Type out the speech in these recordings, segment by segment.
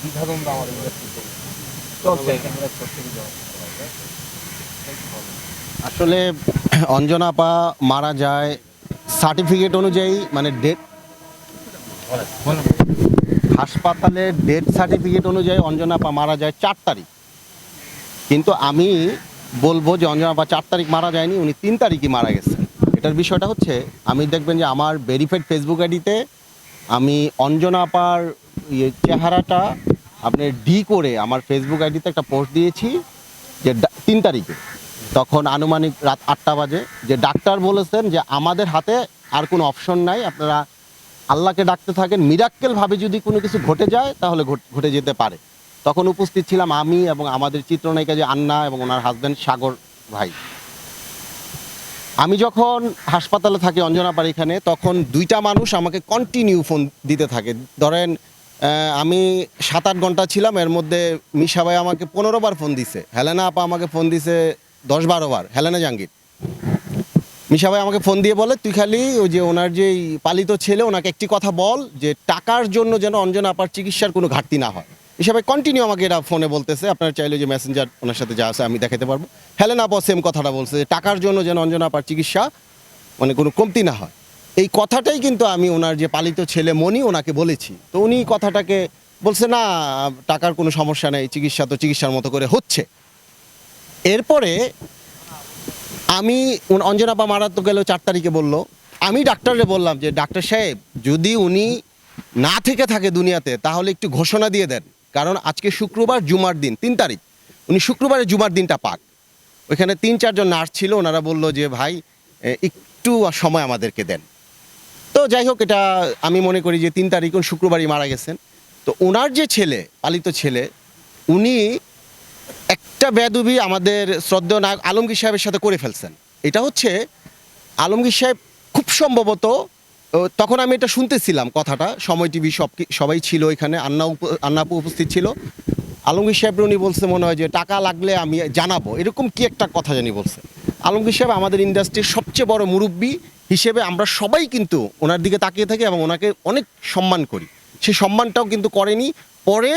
দ্বিধাদ্বন্দ্ব চলছে। আসলে অঞ্জনা আপা মারা যায় সার্টিফিকেট অনুযায়ী মানে ডেট হাসপাতালের ডেট সার্টিফিকেট অনুযায়ী অঞ্জনা আপা মারা যায় চার তারিখ। কিন্তু আমি বলব যে অঞ্জনা পা চার তারিখ মারা যায়নি উনি তিন তারিখই মারা গেছেন। এটার বিষয়টা হচ্ছে আমি দেখবেন যে আমার ভেরিফাইড ফেসবুক আইডিতে আমি অঞ্জনা আপার ইয়ে চেহারাটা আপনি ডি করে আমার ফেসবুক আইডিতে একটা পোস্ট দিয়েছি যে তিন তারিখে। তখন আনুমানিক রাত আটটা বাজে। যে ডাক্তার বলেছেন যে আমাদের হাতে আর কোনো অপশন নাই। আপনারা আল্লাহকে ডাকতে থাকেন। মিরাক্কেল ভাবে যদি কোনো কিছু ঘটে যায়, তাহলে ঘটে যেতে পারে। তখন উপস্থিত ছিলাম আমি এবং আমাদের চিত্রনায়িকা যে আন্না এবং ওনার হাজব্যান্ড সাগর ভাই। আমি যখন হাসপাতালে থাকি অঞ্জনাপাড় এখানে, তখন দুইটা মানুষ আমাকে কন্টিনিউ ফোন দিতে থাকে। ধরেন আমি সাত আট ঘণ্টা ছিলাম, এর মধ্যে মিশা ভাই আমাকে পনেরো বার ফোন দিছে। হেলেনা আপা আমাকে ফোন দিছে দশ বারো বার হেলেনা জাহাঙ্গীর। মিশা ভাই আমাকে ফোন দিয়ে বলে, তুই খালি ওই যে ওনার যে পালিত ছেলে, ওনাকে একটি কথা বল যে টাকার জন্য যেন অঞ্জনা আপার চিকিৎসার কোনো ঘাটতি না হয়। মিশা ভাই কন্টিনিউ আমাকে এটা ফোনে বলতেছে, আপনার চাইলে যে মেসেঞ্জার ওনার সাথে যা আছে আমি দেখাতে পারব। হেলেনা আপা সেম কথাটা বলছে, যে টাকার জন্য যেন অঞ্জনা আপার চিকিৎসা মানে কোনো কমতি না হয়। এই কথাটাই কিন্তু আমি ওনার যে পালিত ছেলে মনি ওনাকে বলেছি। তো উনি কথাটাকে বলছে, না, টাকার কোনো সমস্যা নেই, চিকিৎসা তো চিকিৎসার মতো করে হচ্ছে। এরপরে আমি, উন- অঞ্জনা পা মারা তো গেল চার তারিখে বলল, আমি ডাক্তাররে বললাম যে, ডাক্তার সাহেব, যদি উনি না থেকে থাকে দুনিয়াতে, তাহলে একটু ঘোষণা দিয়ে দেন। কারণ আজকে শুক্রবার জুমার দিন, তিন তারিখ। উনি শুক্রবারে জুমার দিনটা পাক। ওইখানে তিন, চারজন নার্স ছিল, ওনারা বলল যে, ভাই একটু সময় আমাদেরকে দেন। তো যাই হোক, এটা আমি মনে করি যে তিন তারিখ শুক্রবারই মারা গেছেন। তো ওনার যে ছেলে, পালিত ছেলে, উনি একটা বেদবি আমাদের শ্রদ্ধেয় নায়ক আলমগীর সাহেবের সাথে করে ফেলছেন। এটা হচ্ছে আলমগীর সাহেব খুব সম্ভবত তখন আমি এটা শুনতেছিলাম কথাটা, সময় টিভি সব সবাই ছিল এখানে, আন্না উপ- আন্না উপস্থিত ছিল। আলমগীর সাহেব উনি বলছে মনে হয় যে, টাকা লাগলে আমি জানাব। এরকম কি একটা কথা জানি বলছে। আলমগীর সাহেব আমাদের ইন্ডাস্ট্রির সবচেয়ে বড় মুরব্বী হিসেবে আমরা সবাই কিন্তু ওনার দিকে তাকিয়ে থাকি এবং ওনাকে অনেক সম্মান করি। সেই সম্মানটাও কিন্তু করেনি। পরে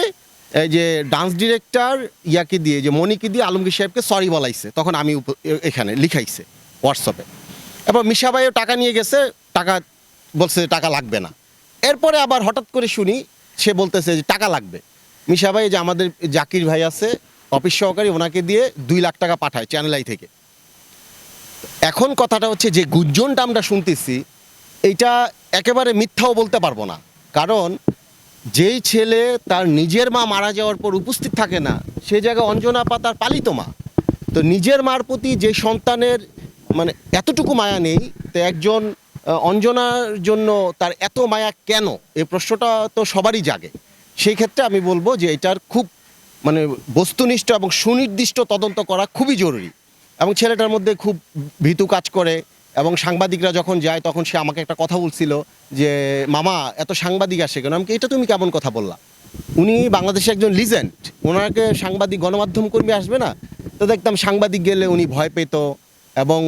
এই যে ডান্স ডিরেক্টর ইয়াকে দিয়ে, যে মনিকে দিয়ে আলমগীর সাহেবকে সরি বলাইছে। তখন আমি এখানে লিখাইছে হোয়াটসঅ্যাপে এবার মিশা ভাইও টাকা নিয়ে গেছে, টাকা বলছে টাকা লাগবে না। এরপরে আবার হঠাৎ করে শুনি, সে বলতেছে যে টাকা লাগবে। মিশা ভাই যে আমাদের জাকির ভাই আছে, অফিস সহকারী, ওনাকে দিয়ে দুই লাখ টাকা পাঠায় চ্যানেল আই থেকে। এখন কথাটা হচ্ছে যে গুঞ্জনটা আমরা শুনতেছি এটা একেবারে মিথ্যাও বলতে পারব না। কারণ যেই ছেলে তার নিজের মা মারা যাওয়ার পর উপস্থিত থাকে না, সে জায়গায় অঞ্জনা পা তার পালিত মা। তো নিজের মার প্রতি যে সন্তানের মানে এতটুকু মায়া নেই, তো একজন অঞ্জনার জন্য তার এত মায়া কেন? এই প্রশ্নটা তো সবারই জাগে। সেই ক্ষেত্রে আমি বলব যে এটার খুব মানে বস্তুনিষ্ঠ এবং সুনির্দিষ্ট তদন্ত করা খুবই জরুরি। এবং ছেলেটার মধ্যে খুব ভীতু কাজ করে এবং সাংবাদিকরা যখন যায় তখন সে আমাকে একটা কথা বলছিল যে মামা এত সাংবাদিক আসে কেন? আমি কি, এটা তুমি কেমন কথা বললা? উনি বাংলাদেশে একজন লিজেন্ড। ওনাকে সাংবাদিক গণমাধ্যম কর্মী আসবে না? তো দেখতাম সাংবাদিক গেলে উনি ভয় পেত এবং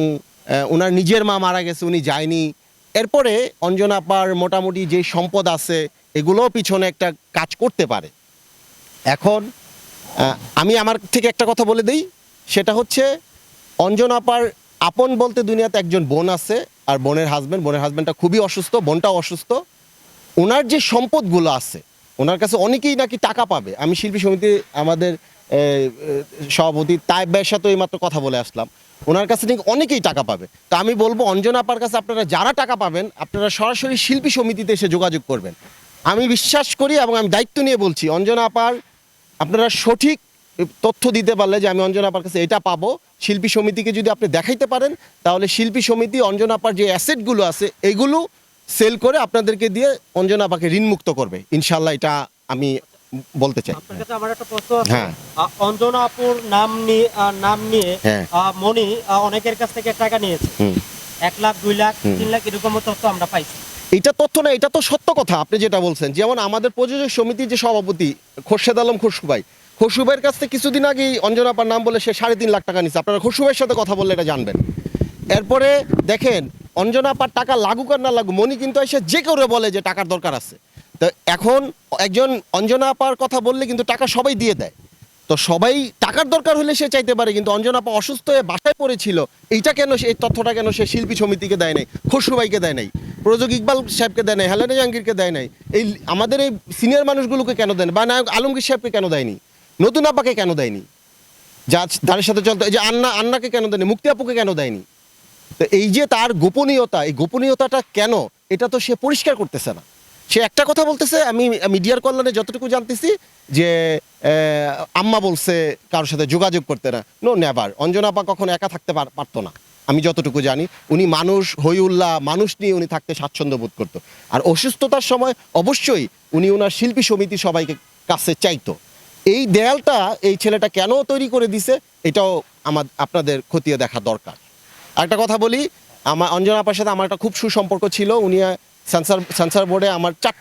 ওনার নিজের মা মারা গেছে উনি যায়নি। এরপরে অঞ্জনা আপার মোটামুটি যে সম্পদ আছে এগুলোও পিছনে একটা কাজ করতে পারে। এখন আমি আমার থেকে একটা কথা বলে দিই। সেটা হচ্ছে অঞ্জন আপার আপন বলতে দুনিয়াতে একজন বোন আছে, আর বোনের হাজবেন্ড বোনের হাজবেন্ডটা খুবই অসুস্থ, বোনটাও অসুস্থ। ওনার যে সম্পদগুলো আছে, ওনার কাছে অনেকেই নাকি টাকা পাবে। আমি শিল্পী সমিতি, আমাদের সভাপতি তাইব সাথে এইমাত্র কথা বলে আসলাম। ওনার কাছে নাকি অনেকেই টাকা পাবে। তো আমি বলব, অঞ্জনা আপার কাছে আপনারা যারা টাকা পাবেন, আপনারা সরাসরি শিল্পী সমিতিতে এসে যোগাযোগ করবেন। আমি বিশ্বাস করি এবং আমি দায়িত্ব নিয়ে বলছি, অঞ্জনা আপার, আপনারা সঠিক তথ্য দিতে পারলে যে আমি অঞ্জনা আপার কাছে এটা পাবো। শিল্পী সমিতিকে যদি আপনি দেখাইতে পারেন তাহলে শিল্পী সমিতি অঞ্জনা আপার যে অ্যাসেটগুলো আছে এগুলো সেল করে আপনাদেরকে দিয়ে অঞ্জনা আপাকে ঋণমুক্ত করবে। ইনশাল্লাহ এটা আমি বলতে চাই। আপনার কাছে আমার একটা প্রশ্ন আছে। হ্যাঁ। অঞ্জনা আপুর নাম নিয়ে নাম নিয়ে হ্যাঁ। মনি অনেকের কাছ থেকে টাকা নিয়েছে। এক লাখ দুই লাখ তিন লাখ এরকম তথ্য আমরা পাইছি। এটা তথ্য না এটা তো সত্য কথা আপনি যেটা বলছেন। যেমন আমাদের প্রযোজক সমিতির যে সভাপতি খোরশেদ আলম খসুভাই খসুভাইয়ের কাছ থেকে কিছুদিন আগেই অঞ্জনা আপার নাম বলে সে সাড়ে তিন লাখ টাকা নিচ্ছে আপনারা খসুবের সাথে কথা বললে এটা জানবেন। এরপরে দেখেন, অঞ্জনা আপার টাকা লাগুক আর না লাগুক মনি কিন্তু এসে যে করে বলে যে টাকার দরকার আছে। তো এখন একজন অঞ্জনা আপার কথা বললে কিন্তু টাকা সবাই দিয়ে দেয়। তো সবাই টাকার দরকার হলে সে চাইতে পারে, কিন্তু অঞ্জনা আপা অসুস্থ হয়ে বাসায় পড়েছিল। এইটা কেন সে এই তথ্যটা কেন সে শিল্পী সমিতিকে দেয় নাই খসরুবাইকে দেয় নাই, প্রযোজক ইকবাল সাহেবকে দেয় নাই, হেলানা জাহাঙ্গীরকে দেয় নাই? এই আমাদের এই সিনিয়র মানুষগুলোকে কেন দেন বা নায়ক আলমগীর সাহেবকে কেন দেয়নি? নতুন আপাকে কেন দেয়নি? যা তাদের সাথে চলতে যে আন্না, আন্নাকে কেন দেয়নি? মুক্তি আপুকে কেন দেয়নি? তো এই যে তার গোপনীয়তা, এই গোপনীয়তাটা কেন? এটা তো সে পরিষ্কার করতেছে না। সে একটা কথা বলতেছে, আমি মিডিয়ার কল্যাণে যতটুকু জানতেছি যে আম্মা বলছে কারোর সাথে যোগাযোগ করতে না। নো নেভার অঞ্জনা আপা কখনো একা থাকতে পার- পারতো না। আমি যতটুকু জানি, উনি মানুষ হই হইউল্লাহ মানুষ নিয়ে উনি থাকতে স্বাচ্ছন্দ্য বোধ করতো। আর অসুস্থতার সময় অবশ্যই উনি ওনার শিল্পী সমিতি সবাইকে কাছে চাইতো। এই দেয়ালটা এই ছেলেটা কেন তৈরি করে দিছে, এটাও আমার, আপনাদের খতিয়ে দেখা দরকার। আরেকটা কথা বলি, আমার, অঞ্জনা আপার সাথে আমার একটা খুব সুসম্পর্ক ছিল, উনি সেন্সার সেন্সার বোর্ডে আমার চার,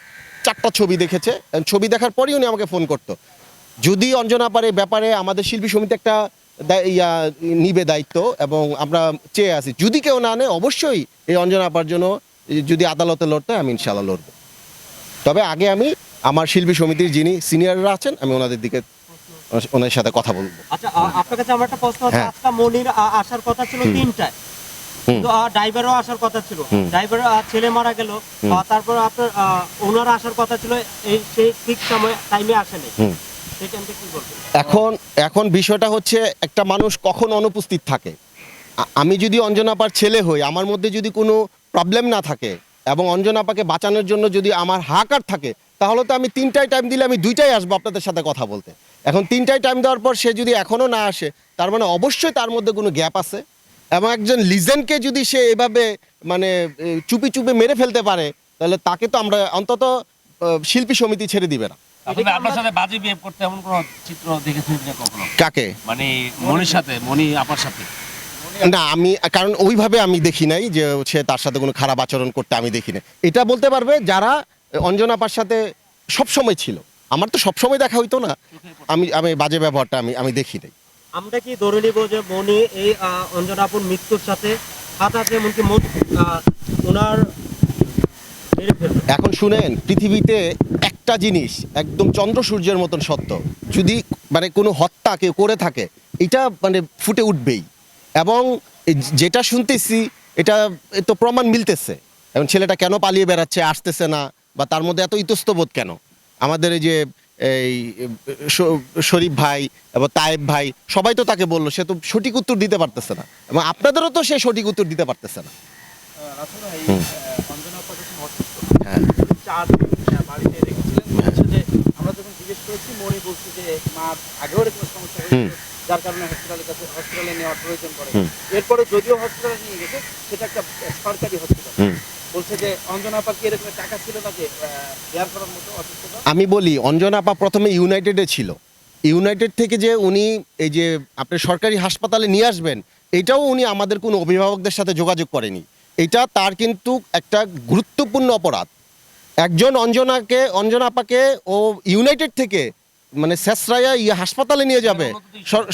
চারটা ছবি দেখেছে ছবি দেখার পরই উনি আমাকে ফোন করতো। যদি অঞ্জনা আপার ব্যাপারে আমাদের শিল্পী সমিতি একটা ইয়া, নিবে দায়িত্ব এবং আমরা চেয়ে আছি, যদি কেউ না আনে, অবশ্যই এই অঞ্জনা আপার জন্য যদি আদালতে লড়তে আমি ইনশাল্লাহ লড়বো। তবে আগে আমি আমার শিল্পী সমিতির যিনি সিনিয়ররা আছেন আমি ওনাদের দিকে ওনার সাথে কথা বলব। আচ্ছা আপনার কাছে আমার একটা প্রশ্ন হচ্ছে হ্যাঁ। আজকে মনির আসার কথা ছিল তিনটায়। তো ড্রাইভারও আসার কথা ছিল। ড্রাইভার ছেলে মারা গেল। তারপর আপনার ওনারা আসার কথা ছিল এই সেই ঠিক সময় টাইমে আসেনি। এখন এখন বিষয়টা হচ্ছে একটা মানুষ কখন অনুপস্থিত থাকে? আমি যদি অঞ্জনাপার ছেলে হই আমার মধ্যে যদি কোনো প্রবলেম না থাকে এবং অঞ্জনাপাকে বাঁচানোর জন্য যদি আমার হাকার থাকে তাহলে তো আমি তিনটায় টাইম দিলে আমি দুইটাই আসব আপনাদের সাথে কথা বলতে। এখন তিনটায় টাইম দেওয়ার পর সে যদি এখনও না আসে তার মানে অবশ্যই তার মধ্যে কোনো গ্যাপ আছে। এবং একজন লিজেন্ডকে যদি সে এভাবে মানে চুপি চুপি মেরে ফেলতে পারে তাহলে তাকে তো আমরা অন্তত শিল্পী সমিতি ছেড়ে দিবে না। আপনার সাথে বাজে বিহেভ করতে এমন কোনো চিত্র দেখেছেন কখনো? কাকে? মানে মনির সাথে মনি আপার সাথে। না আমি কারণ ওইভাবে আমি দেখি নাই যে সে তার সাথে কোনো খারাপ আচরণ করতে আমি দেখি নাই। এটা বলতে পারবে যারা অঞ্জনাপার সাথে সব সময় ছিল। আমার তো সবসময় দেখা হইতো না। আমি আমি বাজে ব্যবহারটা আমি আমি দেখি নাই। আমরা কি ধরে নিব যে মনি এই অঞ্জনাপুর মৃত্যুর সাথে হাত আছে এমনকি ওনার এখন শুনেন পৃথিবীতে একটা জিনিস একদম চন্দ্র সূর্যের মতন সত্য। যদি মানে কোনো হত্যা কেউ করে থাকে এটা মানে ফুটে উঠবেই। এবং যেটা শুনতেছি এটা তো প্রমাণ মিলতেছে। এবং ছেলেটা কেন পালিয়ে বেড়াচ্ছে আসতেছে না বা তার মধ্যে এত ইতস্তবোধ কেন? আমাদের এই যে এই শরীফ ভাই এবং তায়েব ভাই সবাই তো তাকে বলল সে তো সঠিক উত্তর দিতে পারতেছে না। এবং আপনাদেরও তো সে সঠিক উত্তর দিতে পারতেছে না। হ্যাঁ চার দিন আহ, বাড়িতে রেখেছিলেন। বলছে যে আমরা যখন জিজ্ঞেস করেছি মনি বলছে যে মা আগেও এরকম সমস্যা যার কারণে হসপিটালের কাছে হসপিটালে নেওয়ার প্রয়োজন পড়ে। এরপরে যদিও হসপিটালে নিয়ে গেছে সেটা একটা সরকারি হসপিটাল বলছে যে অঞ্জনা আপা কি এরকম টাকা ছিল না যে দেয়ার করার মতো অসুস্থতা? আমি বলি অঞ্জনা আপা প্রথমে ইউনাইটেডে ছিল। ইউনাইটেড থেকে যে উনি এই যে আপনি সরকারি হাসপাতালে নিয়ে আসবেন এটাও উনি আমাদের কোনো অভিভাবকদের সাথে যোগাযোগ করেনি। এটা তার কিন্তু একটা গুরুত্বপূর্ণ অপরাধ। একজন অঞ্জনাকে অঞ্জনা আপাকে ও ইউনাইটেড থেকে মানে শেষরায়া ইয়ে হাসপাতালে নিয়ে যাবে।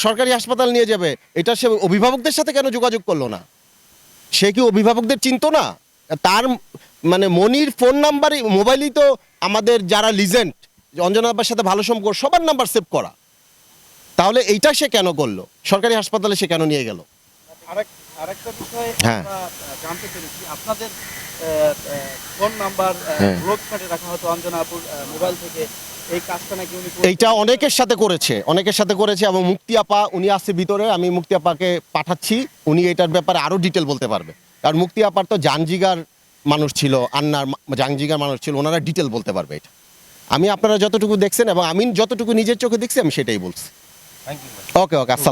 সরকারি হাসপাতাল নিয়ে যাবে। এটা সে অভিভাবকদের সাথে কেন যোগাযোগ করল না? সে কি অভিভাবকদের চিনতো না? তার মানে মনির ফোন নাম্বারই মোবাইলই তো আমাদের যারা লিজেন্ড অঞ্জনা আব্বার সাথে ভালো সম্পর্ক সবার নাম্বার সেভ করা। তাহলে এইটা সে কেন করল? সরকারি হাসপাতালে সে কেন নিয়ে গেল? আরেকটা বিষয় হ্যাঁ। জানতে পেরেছি আপনাদের ফোন নাম্বার হ্যাঁ। ব্লক রাখা হতো অঞ্জনা আপুর মোবাইল থেকে। এইটা অনেকের সাথে করেছে অনেকের সাথে করেছে এবং মুক্তি আপা উনি আসছে ভিতরে আমি মুক্তি আপাকে পাঠাচ্ছি উনি এটার ব্যাপারে আরও ডিটেল বলতে পারবে। কারণ মুক্তি আপার তো জাঞ্জিগার মানুষ ছিল আন্নার জাংজিগার মানুষ ছিল ওনারা ডিটেল বলতে পারবে এটা। আমি আপনারা যতটুকু দেখছেন এবং আমি যতটুকু নিজের চোখে দেখছি আমি সেটাই বলছি। ওকে ওকে আসসালাম